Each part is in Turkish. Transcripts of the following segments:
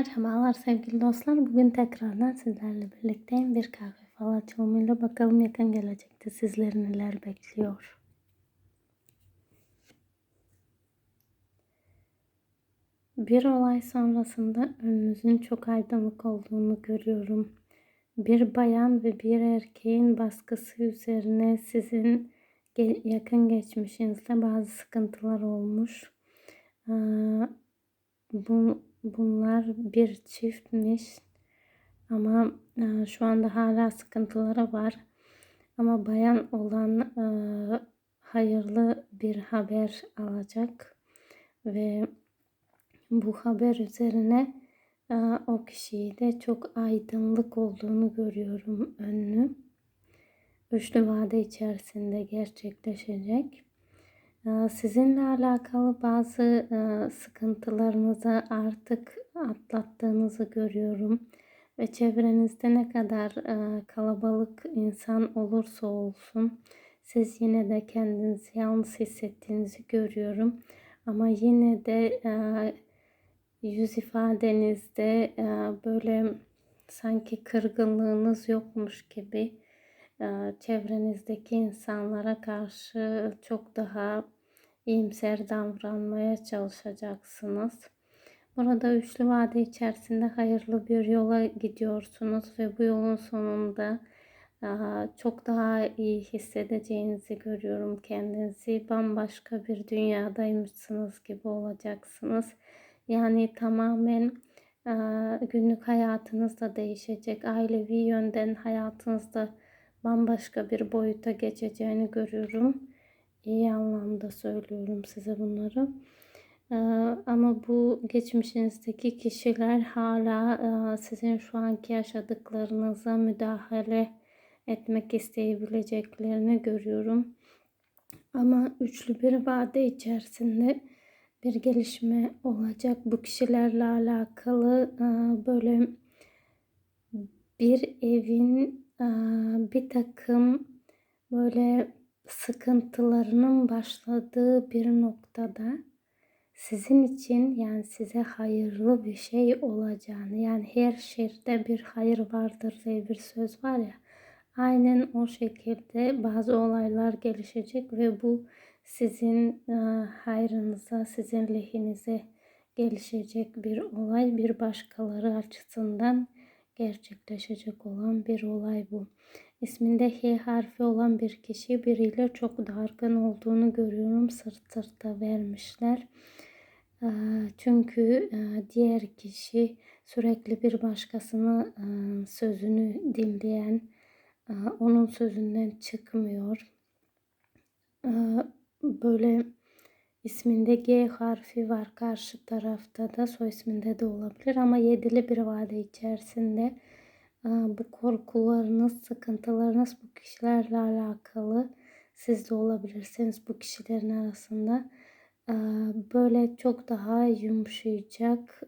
Merhabalar sevgili dostlar. Bugün tekrardan sizlerle birlikteyim. Bir kahve fal açılımıyla bakalım yakın gelecekte sizleri neler bekliyor. Bir olay sonrasında önünüzün çok aydınlık olduğunu görüyorum. Bir bayan ve bir erkeğin baskısı üzerine sizin yakın geçmişinizde bazı sıkıntılar olmuş. Bu bunlar bir çiftmiş. Ama e, şu anda hala sıkıntıları var. Ama bayan olan e, hayırlı bir haber alacak ve bu haber üzerine e, o kişiyi de çok aydınlık olduğunu görüyorum önlü. Üçlü vade içerisinde gerçekleşecek. Sizinle alakalı bazı sıkıntılarınızı artık atlattığınızı görüyorum. Ve çevrenizde ne kadar kalabalık insan olursa olsun siz yine de kendinizi yalnız hissettiğinizi görüyorum. Ama yine de yüz ifadenizde böyle sanki kırgınlığınız yokmuş gibi çevrenizdeki insanlara karşı çok daha iyimser davranmaya çalışacaksınız. Burada üçlü vade içerisinde hayırlı bir yola gidiyorsunuz ve bu yolun sonunda çok daha iyi hissedeceğinizi görüyorum kendinizi. Bambaşka bir dünyadaymışsınız gibi olacaksınız. Yani tamamen günlük hayatınız da değişecek. Ailevi yönden hayatınızda bambaşka bir boyuta geçeceğini görüyorum. İyi anlamda söylüyorum size bunları. Ee, ama bu geçmişinizdeki kişiler hala e, sizin şu anki yaşadıklarınıza müdahale etmek isteyebileceklerini görüyorum. Ama üçlü bir vade içerisinde bir gelişme olacak. Bu kişilerle alakalı e, böyle bir evin bir takım böyle sıkıntılarının başladığı bir noktada sizin için yani size hayırlı bir şey olacağını yani her şerde bir hayır vardır diye bir söz var ya aynen o şekilde bazı olaylar gelişecek ve bu sizin hayrınıza sizin lehinize gelişecek bir olay bir başkaları açısından gerçekleşecek olan bir olay bu. İsminde H harfi olan bir kişi biriyle çok dargın olduğunu görüyorum. Sırt sırta vermişler. Ee, çünkü e, diğer kişi sürekli bir başkasını e, sözünü dinleyen, e, onun sözünden çıkmıyor. Ee, böyle İsminde G harfi var karşı tarafta da soy isminde de olabilir ama yedili bir vade içerisinde bu korkularınız, sıkıntılarınız bu kişilerle alakalı siz de olabilirsiniz bu kişilerin arasında böyle çok daha yumuşayacak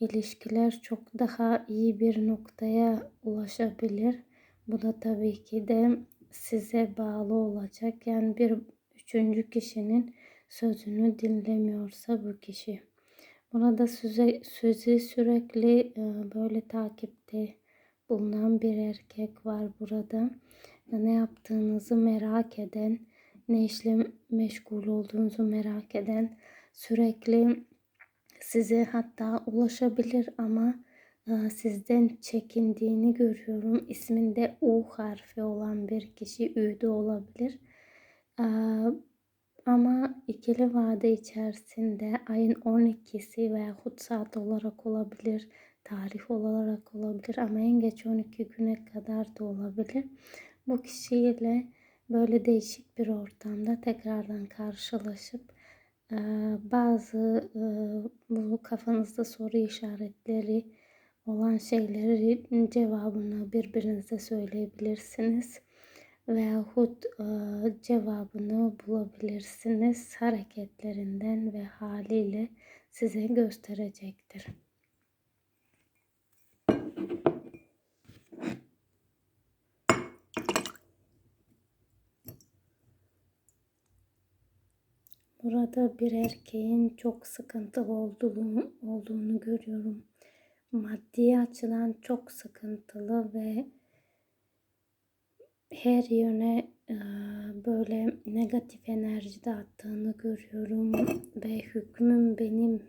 ilişkiler çok daha iyi bir noktaya ulaşabilir. Bu da tabii ki de size bağlı olacak. Yani bir üçüncü kişinin sözünü dinlemiyorsa bu kişi. Burada söze, sözü sürekli e, böyle takipte bulunan bir erkek var burada. Ne yaptığınızı merak eden, ne işle meşgul olduğunuzu merak eden, sürekli size hatta ulaşabilir ama e, sizden çekindiğini görüyorum. İsminde U harfi olan bir kişi Ü'de olabilir. Ama ikili vade içerisinde ayın 12'si veyahut saat olarak olabilir, tarih olarak olabilir ama en geç 12 güne kadar da olabilir. Bu kişiyle böyle değişik bir ortamda tekrardan karşılaşıp bazı bu kafanızda soru işaretleri olan şeyleri cevabını birbirinize söyleyebilirsiniz veyahut e, cevabını bulabilirsiniz hareketlerinden ve haliyle size gösterecektir. Burada bir erkeğin çok sıkıntılı olduğunu, olduğunu görüyorum. Maddi açıdan çok sıkıntılı ve her yöne e, böyle negatif enerji dağıttığını görüyorum ve hükmüm benim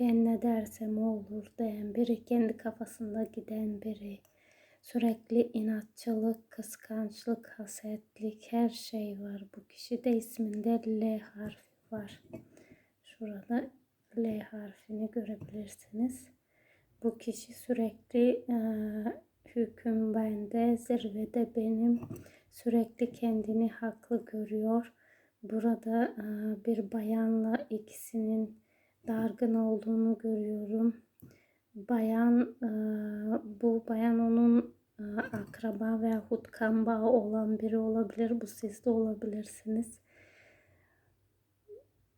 ben ne dersem olur diyen biri kendi kafasında giden biri sürekli inatçılık, kıskançlık, hasetlik her şey var. Bu kişide isminde L harfi var. Şurada L harfini görebilirsiniz. Bu kişi sürekli e, hüküm bende, zirvede benim. Sürekli kendini haklı görüyor. Burada e, bir bayanla ikisinin dargın olduğunu görüyorum. Bayan e, bu bayan onun e, akraba veya kan bağı olan biri olabilir. Bu siz de olabilirsiniz.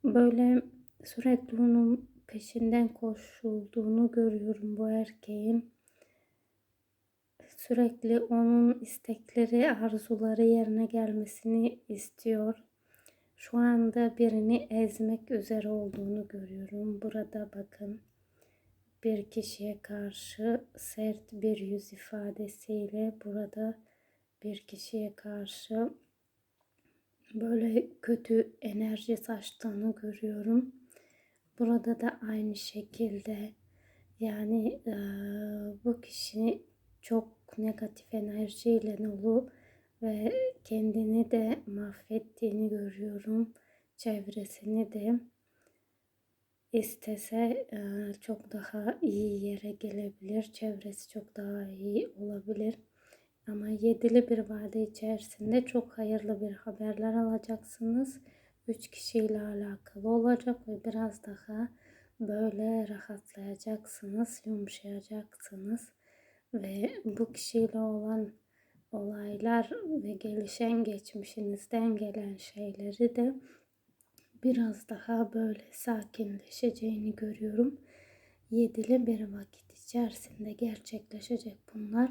Böyle sürekli onun peşinden koşulduğunu görüyorum bu erkeğin. Sürekli onun istekleri, arzuları yerine gelmesini istiyor. Şu anda birini ezmek üzere olduğunu görüyorum. Burada bakın bir kişiye karşı sert bir yüz ifadesiyle burada bir kişiye karşı böyle kötü enerji saçtığını görüyorum. Burada da aynı şekilde yani e, bu kişi çok negatif enerjiyle dolu ve kendini de mahvettiğini görüyorum. Çevresini de istese e, çok daha iyi yere gelebilir. Çevresi çok daha iyi olabilir. Ama yedili bir vade içerisinde çok hayırlı bir haberler alacaksınız. Üç kişiyle alakalı olacak ve biraz daha böyle rahatlayacaksınız, yumuşayacaksınız ve bu kişiyle olan olaylar ve gelişen geçmişinizden gelen şeyleri de biraz daha böyle sakinleşeceğini görüyorum. Yedili bir vakit içerisinde gerçekleşecek bunlar.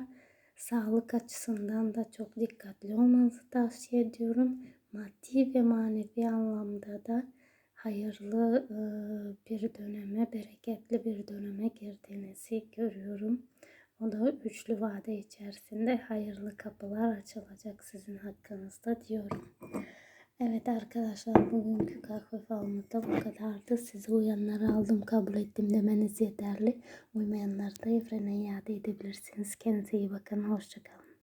Sağlık açısından da çok dikkatli olmanızı tavsiye ediyorum. Maddi ve manevi anlamda da hayırlı bir döneme, bereketli bir döneme girdiğinizi görüyorum. O da üçlü vade içerisinde hayırlı kapılar açılacak sizin hakkınızda diyorum. Evet arkadaşlar bugünkü kahve falımız da bu kadardı. Size uyanları aldım kabul ettim demeniz yeterli. Uymayanları da evrene iade edebilirsiniz. Kendinize iyi bakın. Hoşçakalın.